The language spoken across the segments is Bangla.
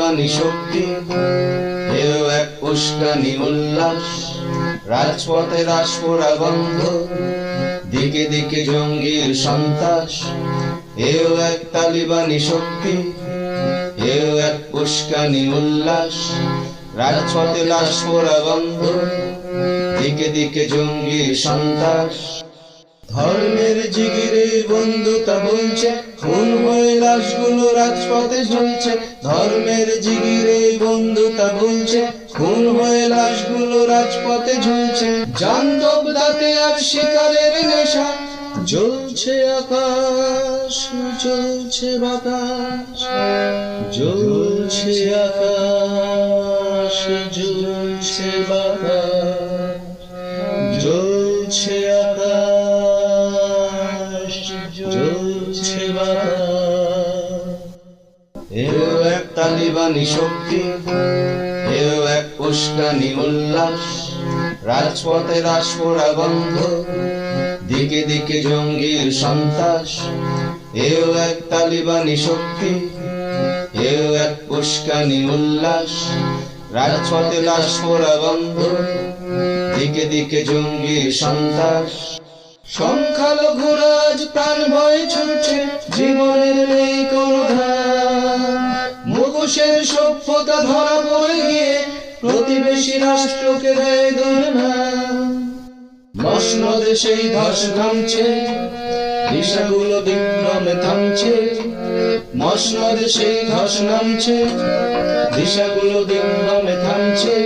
তালিবানি শক্তি এও এক উস্কানি উল্লাস, রাজপথে রাজপোড়া বন্ধ, দিকে দিকে জঙ্গির সন্ত্রাস এও এক তালিবানি শক্তি এও এক উস্কানি উল্লাস, রাজপথে লাশ বন্ধ, দিকে দিকে জঙ্গির সন্ত্রাস। ধর্মের জিগিরে বন্ধুতা বলছে, খুন হয়ে লাশগুলো রাজপথে ঝুলছে। ধর্মের জিগিরে বন্ধুতা বলছে, খুন হয়ে লাশগুলো রাজপথে ঝুলছে। জান্তব দাঁতে আর শিকারের নেশা, জ্বলছে আকাশ, জ্বলছে বাতাস, জ্বলছে আকাশ, জ্বলছে বাতাস। তালিবানি শক্তি এও এক উস্কানি উল্লাস, রাজপথে রাজপোড়া বন্ধ দিকে দিকে জঙ্গির সন্ত্রাস এও এক তালিবানি শক্তি এও এক উস্কানি উল্লাস, রাজপথে লাশ পোড়া বন্ধ দিকে দিকে জঙ্গি সন্ত্রাস। সংখ্যালঘুরা আজ প্রাণ ভয় ছুটছে, জীবনের নেই কোনো মুখোশের সভ্যতা ধরা পড়ে গিয়ে প্রতিবেশী রাষ্ট্রকে দেয় দুর্না মসনদে সেই ধস নামছে দিশাগুলো বিক্রমে থামছে। মসনদে সেই ধস নামছে দিশাগুলো বিক্রমে থামছে।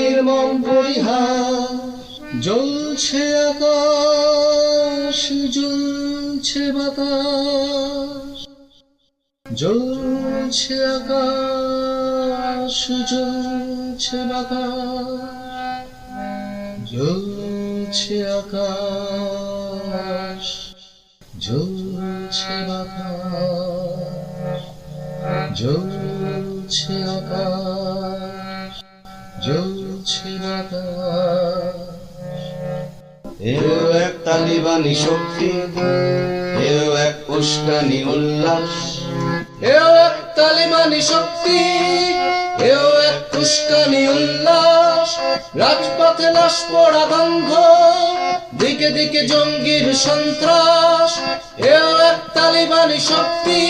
নির্মম পরিহাস, জ্বলছে আকাশ, জ্বলছে বাতাস। জ্বলছে আকাশ, জ্বলছে বাতাস, জ্বলছে আকাশ, জ্বলছে বাতাস, জ্বলছে আকাশ। এও এক তালিবানি শক্তি, এও এক উস্কানি উল্লাস। এও এক তালিবানি শক্তি, এও এক উস্কানি উল্লাস। রাজপথে লাশ পড়া বন্ধ, দিকে দিকে জঙ্গির সন্ত্রাস। এও এক তালিবানি শক্তি,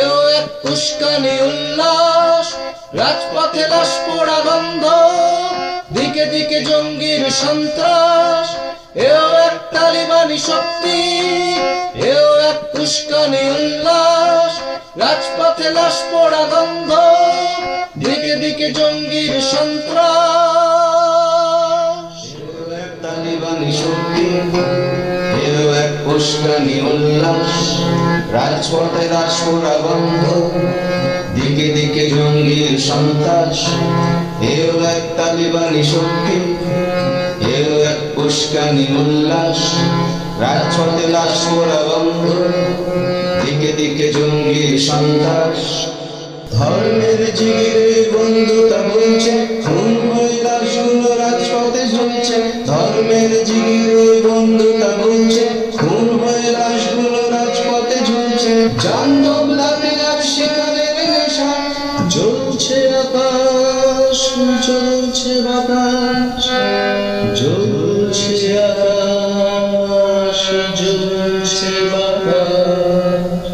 এও এক উস্কানি উল্লাস। রাজপথে লাশ পড়া বন্ধ দিকে দিকে জঙ্গির সন্ত্রাস, এও এক তালিবানি শক্তি, এও এক উস্কানি উল্লাস, রাজপথে লাশ পড়া গন্ধ, দিকে দিকে জঙ্গির সন্ত্রাস। তালিবানি শক্তি, এও এক উস্কানি উল্লাস, রাজপথে রাজপোড়া বন্ধ দিকে দিকে জঙ্গির সন্ত্রাস এও এক তালিবানি শক্তি এও এক উস্কানি উল্লাস, রাজপথে লাশ পোড়া বন্ধ, দিকে দিকে জঙ্গির সন্ত্রাস। ধর্মের জিগিরে বন্ধুতা বলছে, খুন হয়ে লাশগুলো রাজপথে ঝুলছে। ধর্মের জিগিরে বন্ধুতা বলছে, খুন হয়ে লাশগুলো রাজপথে ঝুলছে। জান্দব জ্বলছে বাতাস, জ্বলছে আকাশ, জ্বলছে বাতাস,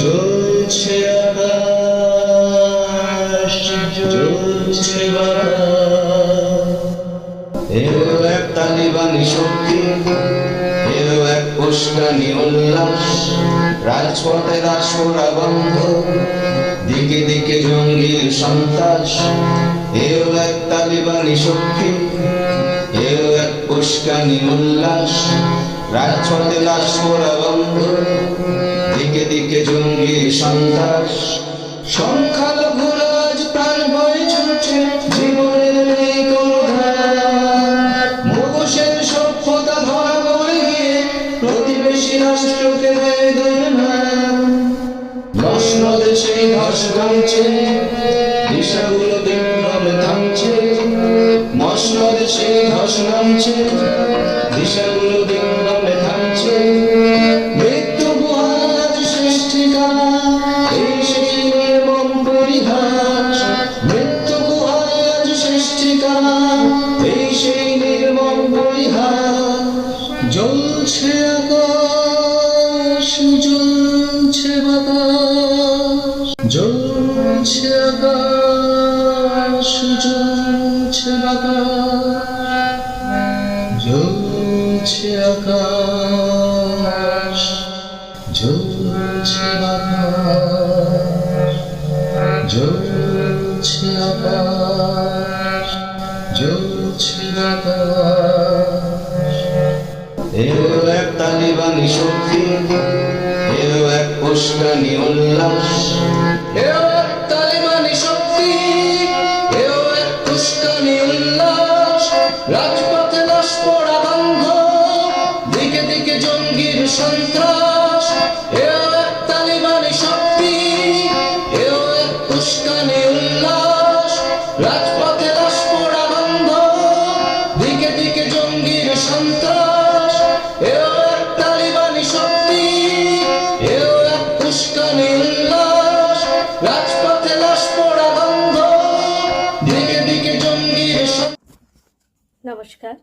জ্বলছে আকাশ, জ্বলছে এও এক তালিবানি শক্তি, এও এক উস্কানি উল্লাস, রাজপথে রাজপোড়া বন্ধ, দিকে দিকে জঙ্গির সন্ত্রাস এও এক তালিবানি শক্তি এও এক পুষ্কানি উল্লাস রাজপথে লাশ পোড়া বন্ধ, দিকে দিকে জঙ্গি সন্ত্রাস। সংখ্যালঘুরা আকাশ জ্বলছে এও এক তালিবানি শক্তি এও এক পুষ্কানি উল্লাস। নমস্কার,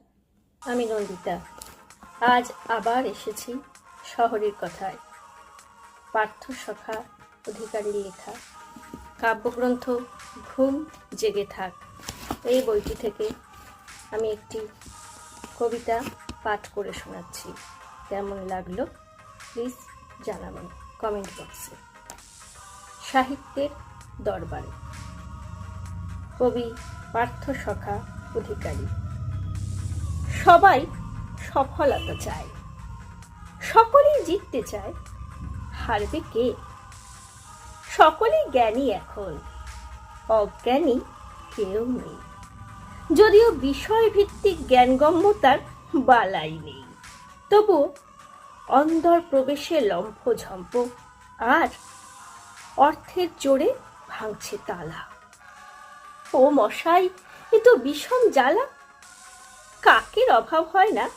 আমি নন্দিতা। আজ আবার এসেছি শহরের কথায়। পার্থ সখা অধিকারীর লেখা। কাব্যগ্রন্থ ঘুম জেগে থাক। এই বইটি থেকে আমি একটি কবিতা পাঠ করে শোনাচ্ছি। কেমন লাগল প্লিজ জানাবেন কমেন্ট বক্সে। সাহিত্যের দরবারে। কবি পার্থ সখা অধিকারী। সবাই সফলতা চায়। সকলেই জিততে চায়। হারবে কে? সকলেই জ্ঞানী এখন। অজ্ঞানী কেউ নেই। যদিও বিষয় ভিত্তিক জ্ঞানগম্যতার বালাই নেই। তবু অন্দর প্রবেশে লম্ফ ঝম্প আর অর্থের জোরে ভাঙছে তালা। ও মশাই, এ তো বিষম জ্বালা। কাকের অভাব হয় না?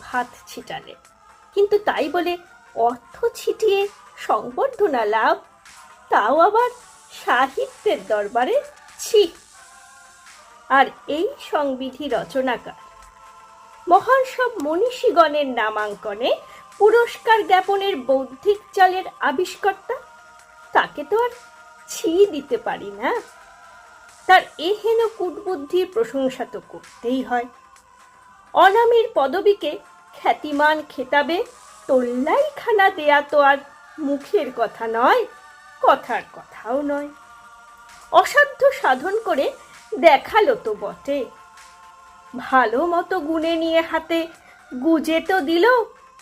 ভাত ছিটালে। কিন্তু তাই বলে অর্থ ছিটিয়ে সংবর্ধনা লাভ, তাও আবার সাহিত্যের দরবারে ছি। আর এই সংবিধি রচনাকার। মহান সব মনীষীগণের নামাঙ্কনে পুরস্কার জ্ঞাপনের বৌদ্ধিক চালের আবিষ্কর্তা? তাকে তো আর ছি দিতে পারি না। তার এহেন কূটবুদ্ধির প্রশংসা তো করতেই হয়। অনামের পদবীকে খ্যাতিমান খেতাবে তোল্লাই খানা দেয়া তো আর মুখের কথা নয়, কথার কথাও নয়। অসাধ্য সাধন করে দেখাল তো বটে। ভালো মতো গুনে নিয়ে হাতে গুজে তো দিল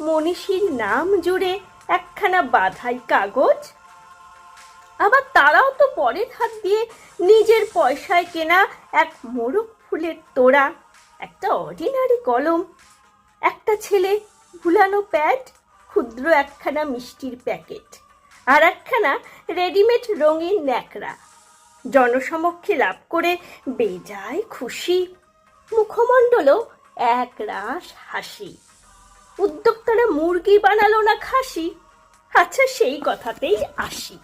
মনীষীর নাম জুড়ে একখানা বাধাই কাগজ। আবার তারাও তো পরের হাত দিয়ে নিজের পয়সায় কেনা এক মোরগ ফুলের তোড়া। একটা অর্ডিনারি কলম, একটা ছেলে ভুলানো প্যাড ক্ষুদ্র একখানা মিষ্টির প্যাকেট, আর একখানা রেডিমেড রঙিন ন্যাকড়া। জনসমক্ষে লাভ করে বেজায় খুশি, মুখমণ্ডলও এক রাস হাসি। উদ্যোক্তারা মুরগি বানালো না খাসি আচ্ছা সেই কথাতেই আসি।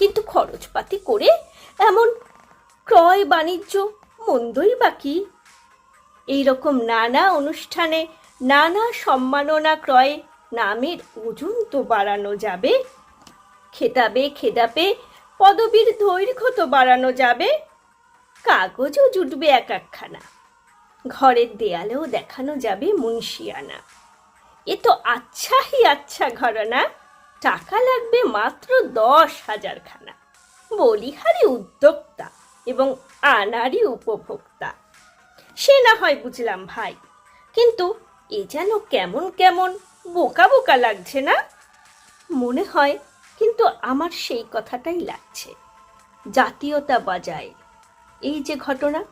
কিন্তু খরচপাতি করে এমন ক্রয় বাণিজ্য মন্দই বাকি এইরকম নানা অনুষ্ঠানে নানা সম্মাননা ক্রয়ে নামের ওজন তো বাড়ানো যাবে। খেতাবে খেদাপে পদবীর দৈর্ঘ্য তো বাড়ানো যাবে। কাগজও জুটবে এক একখানা। ঘরের দেয়ালেও দেখানো যাবে মুন্সিয়ানা। এ তো আচ্ছাই আচ্ছা ঘরানা। টাকা লাগবে মাত্র দশ হাজার খানা বলিহারি উদ্যোক্তা এবং আনারই উপভোক্তা। সে না হয় বুঝলাম ভাই। কিন্তু এ যেন কেমন কেমন, বোকা বোকা লাগছে না? মনে হয় কিন্তু আমার সেই কথাটাই লাগছে। জাতীয়তা বাজায়। এই যে ঘটনা,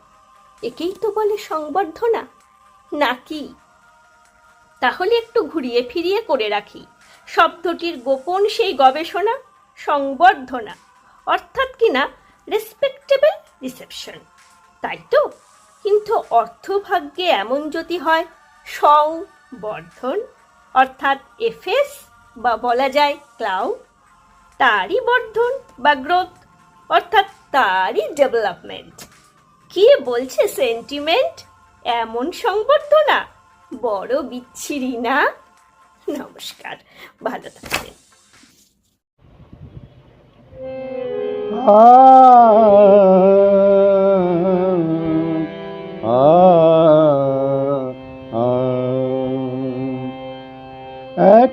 একেই তো বলে সংবর্ধনা, নাকি? তাহলে একটু ঘুরিয়ে ফিরিয়ে করে রাখি। শব্দটির গোপন সেই গবেষণা, সংবর্ধনা, অর্থাৎ কিনা রেসপেক্টেবল রিসেপশন তাই তো? কিন্তু অর্থভাগ্যে এমন যদি হয় সংবর্ধন অর্থাৎ এফএস বা বলা যায় ক্লাউ তারই বর্ধন বা গ্রোথ, অর্থাৎ তারই ডেভেলপমেন্ট। কি বলছে সেন্টিমেন্ট? এমন সংবর্ধনা? বড় বিচ্ছিরি না? নমস্কার, ভালো থাকবেন।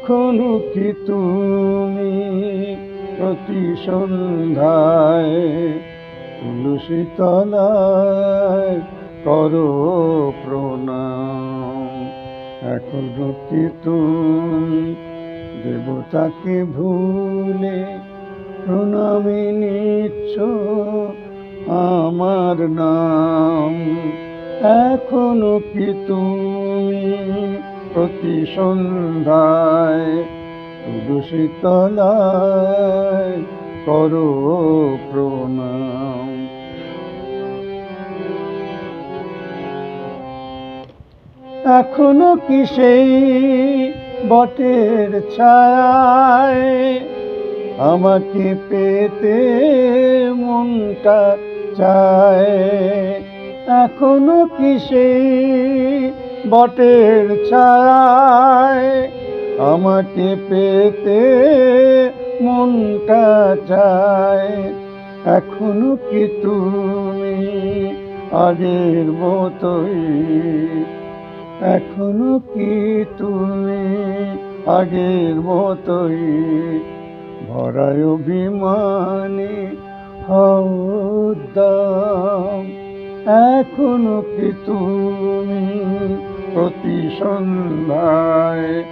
এখনও কি তুমি প্রতি সন্ধ্যায় তুলসী তলায় করো প্রণাম? এখনও কি তুমি দেবতাকে ভুলে প্রণামে নিচ্ছ আমার নাম। এখনও কি তুমি প্রতি সন্ধ্যায় তুলসী করো প্রণাম। এখনও কি সেই বটের ছায় আমাকে পেতে মনটা চায়? এখনও কি সেই বটের ছায় আমাকে পেতে মনটা চায়। এখনও কি তুমি আগের মতোই? এখনও কি তুমি আগের মতোই? ভরায় অভিমানে হদাম এখনও কি তুমি প্রতি সন্ধ্যায়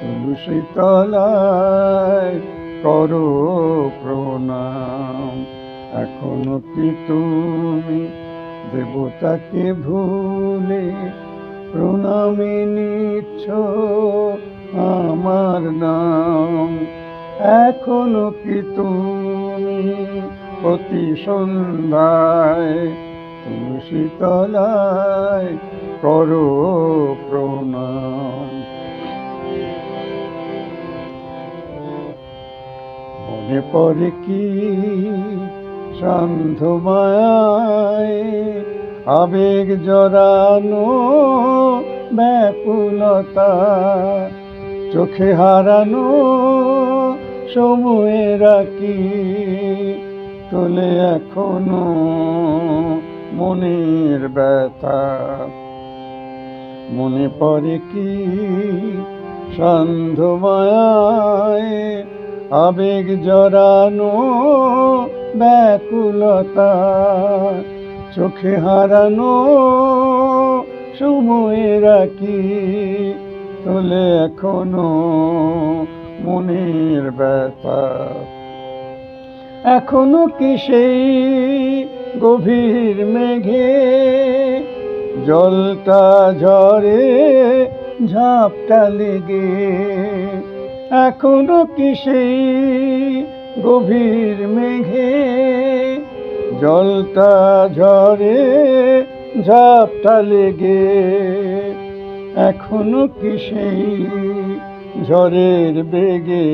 তুলসী তলায় করো প্রণাম। এখনও কি তুমি দেবতাকে ভুলে প্রণামে নিচ্ছ আমার নাম? এখনও কি তুমি প্রতি সন্ধ্যায় তুলসী তলায় করো প্রণাম। মনে পড়ে কি মায়ায় আবেগ জড়ানো ব্যাকুলতা, চোখে হারানো সময়ে রাখি তোলে এখনও। মনের ব্যথা। মনে পড়ে কি সন্ধ মায়ায় আবেগ জড়ানো ব্যাকুলতা, চোখে হারানো সময়ে রাখি তোলে এখনও মনের ব্যথা। এখনও কি সেই গভীর মেঘে জলটা ঝরে, ঝাপটা লেগে। এখনও কি সেই গভীর মেঘে জলটা ঝরে, ঝাপটা লেগে? এখনও কি সেই ঝড়ের বেগে?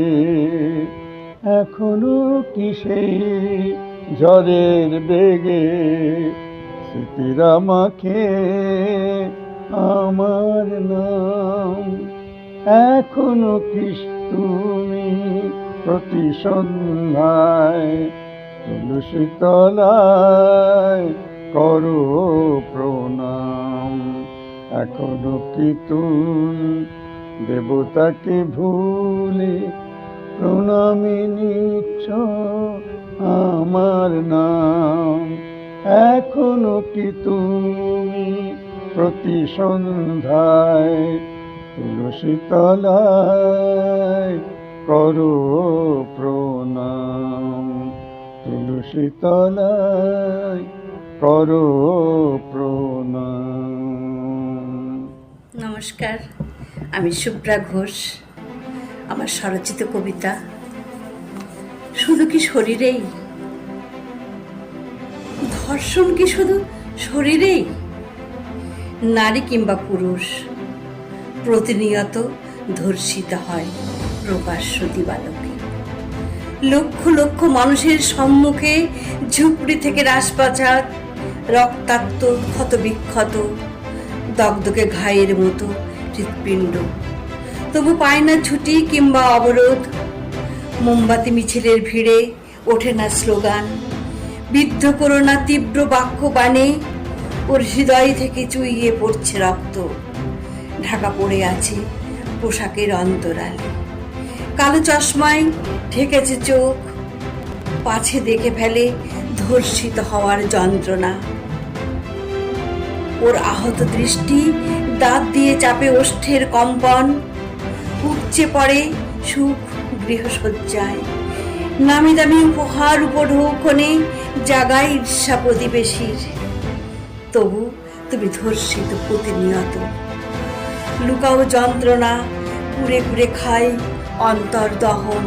এখনও কি সেই ঝড়ের বেগে স্মৃতিরা মাখে আমার নাম এখনও কি তুমি প্রতি সন্ধ্যায় করো প্রণাম। এখনও কি তুমি দেবতাকে ভুলে প্রণামে নিচ্ছ আমার নাম। এখনও কি তুমি প্রতি সন্ধ্যায় করো প্রণাম? তুলসী তলায় করো প্রণাম। নমস্কার, আমি সুপ্রা ঘোষ, আমার স্বরচিত কবিতা শুধু কি শরীরেই? ধর্ষণ কি শুধু শরীরেই? নারী কিংবা পুরুষ, প্রতিনিয়ত ধর্ষিত হয় প্রকাশ্য দিবালোকে। লক্ষ লক্ষ মানুষের সম্মুখে ঝুপড়ি থেকে রাজপাচার রক্তাক্ত ক্ষত বিক্ষত দগদগে ঘায়ের মতো হৃৎপিণ্ড। তবু পায় না ছুটি কিংবা অবরোধ। মোমবাতি মিছিলের ভিড়ে ওঠে না স্লোগান। বিদ্ধ করো না তীব্র বাক্য বাণে, ওর হৃদয় থেকে চুইয়ে পড়ছে রক্ত। ঢাকা পড়ে আছে পোশাকের অন্তরালে। কালো চশমায় ঢেকেছে চোখ, পাছে দেখে ফেলে ধর্ষিত হওয়ার যন্ত্রণা। ওর আহত দৃষ্টি দাঁত দিয়ে চাপে ওষ্ঠের কম্পন, উপচে পড়ে সুখ গৃহসজ্জায়। নামি দামি উপহার উপঢৌকনে জাগায় ঈর্ষা প্রতিবেশীর। তবু তুমি ধর্ষিত প্রতিনিয়ত। লুকাও যন্ত্রণা কুড়ে কুড়ে খাই অন্তর দহন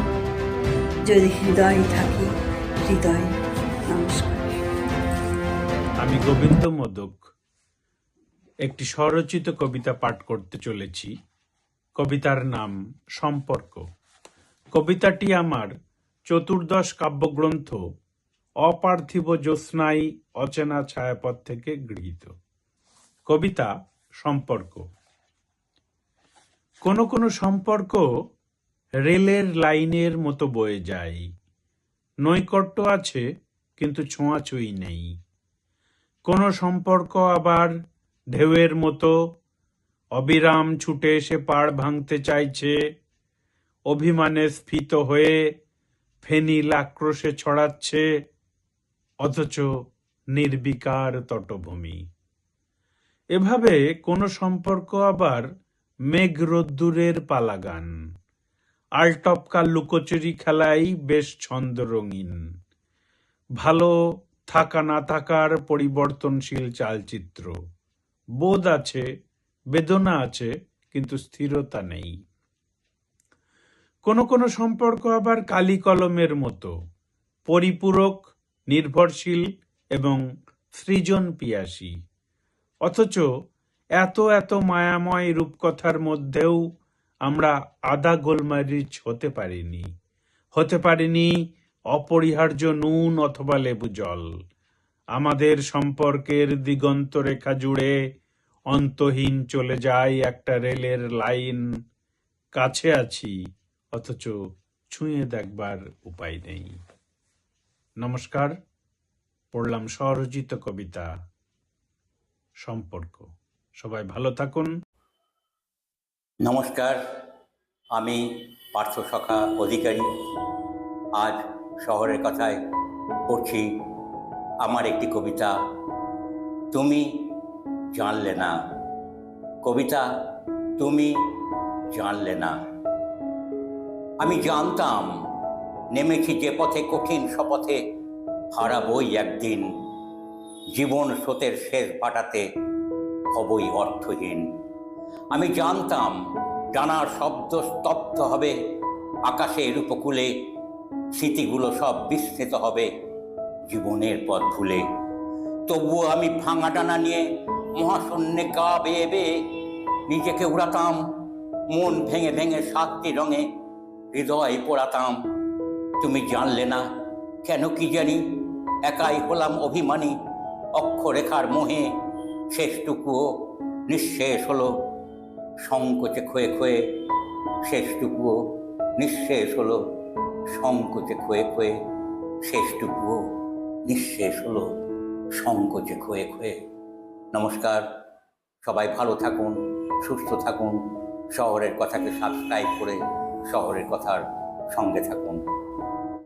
যদি হৃদয় থাকে, হৃদয় আমি গোবিন্দ মোদক। একটি স্বরচিত কবিতা পাঠ করতে চলেছি। কবিতার নাম সম্পর্ক। কবিতাটি আমার চতুর্দশ কাব্যগ্রন্থ, অপার্থিব জ্যোৎস্নাই অচেনা ছায়াপথ থেকে গৃহীত। কবিতা সম্পর্ক। কোন কোন সম্পর্ক রেলের লাইনের মতো বয়ে যায়। নৈকট্য আছে, কিন্তু ছোঁয়াছুঁই নেই। কোন সম্পর্ক আবার ঢেউয়ের মতো, অবিরাম ছুটে এসে পাড় ভাঙতে চাইছে অভিমানে স্ফীত হয়ে ফেনিল আক্রোশে ছড়াচ্ছে, অথচ নির্বিকার তটভূমি। এভাবে কোন সম্পর্ক আবার মেঘ রোদ্দুরের পালাগান। আলটপকা লুকোচুরি খেলাই বেশ ছন্দ রঙিন। ভালো থাকা না থাকার পরিবর্তনশীল চালচিত্র। বোধ আছে, বেদনা আছে, কিন্তু স্থিরতা নেই। কোন কোন সম্পর্ক আবার কালি কলমের মতো। পরিপূরক, নির্ভরশীল এবং সৃজন পিয়াসী অথচ এত এত মায়াময় রূপকথার মধ্যেও আমরা আদা গোলমারিচ হতে পারিনি। হতে পারিনি অপরিহার্য নুন অথবা লেবু জল। আমাদের সম্পর্কের দিগন্ত রেখা জুড়ে অন্তহীন চলে যায় একটা রেলের লাইন। কাছে আছি অথচ ছুঁয়ে দেখবার উপায় নেই। নমস্কার, পড়লাম স্বরচিত কবিতা, সম্পর্ক। সবাই ভালো থাকুন। নমস্কার, আমি পার্থ সখা অধিকারী। আজ শহরের কথায় পড়ছি আমার একটি কবিতা। তুমি জানলে না। কবিতা, তুমি জানলে না। আমি জানতাম, নেমেছি যে পথে কঠিন শপথে হারাবই একদিন। জীবন স্রোতের শেষ বাটাতে হবই অর্থহীন। আমি জানতাম জানার শব্দ স্তব্ধ হবে, আকাশের উপকূলে স্মৃতিগুলো সব বিস্মৃত হবে জীবনের পথ ভুলে। তবুও আমি ভাঙা টানা নিয়ে মহাশূন্যে গা বেয়ে বেয়ে নিজেকে উড়াতাম, মন ভেঙে ভেঙে সাতটি রঙে হৃদয় পড়াতাম। তুমি জানলে না, কেন কি জানি? একাই হলাম অভিমানী, অক্ষরেখার মোহে। শেষটুকুও নিঃশেষ হলো, সংকোচে ক্ষয়ে ক্ষয়ে। শেষটুকুও নিঃশেষ হলো, সংকোচে ক্ষয়ে ক্ষয়ে। শেষটুকুও নিঃশেষ হলো, সংকোচে ক্ষয়ে ক্ষয়ে। নমস্কার, সবাই ভালো থাকুন, সুস্থ থাকুন, শহরের কথাকে সাবস্ক্রাইব করে শহরের কথার সঙ্গে থাকুন।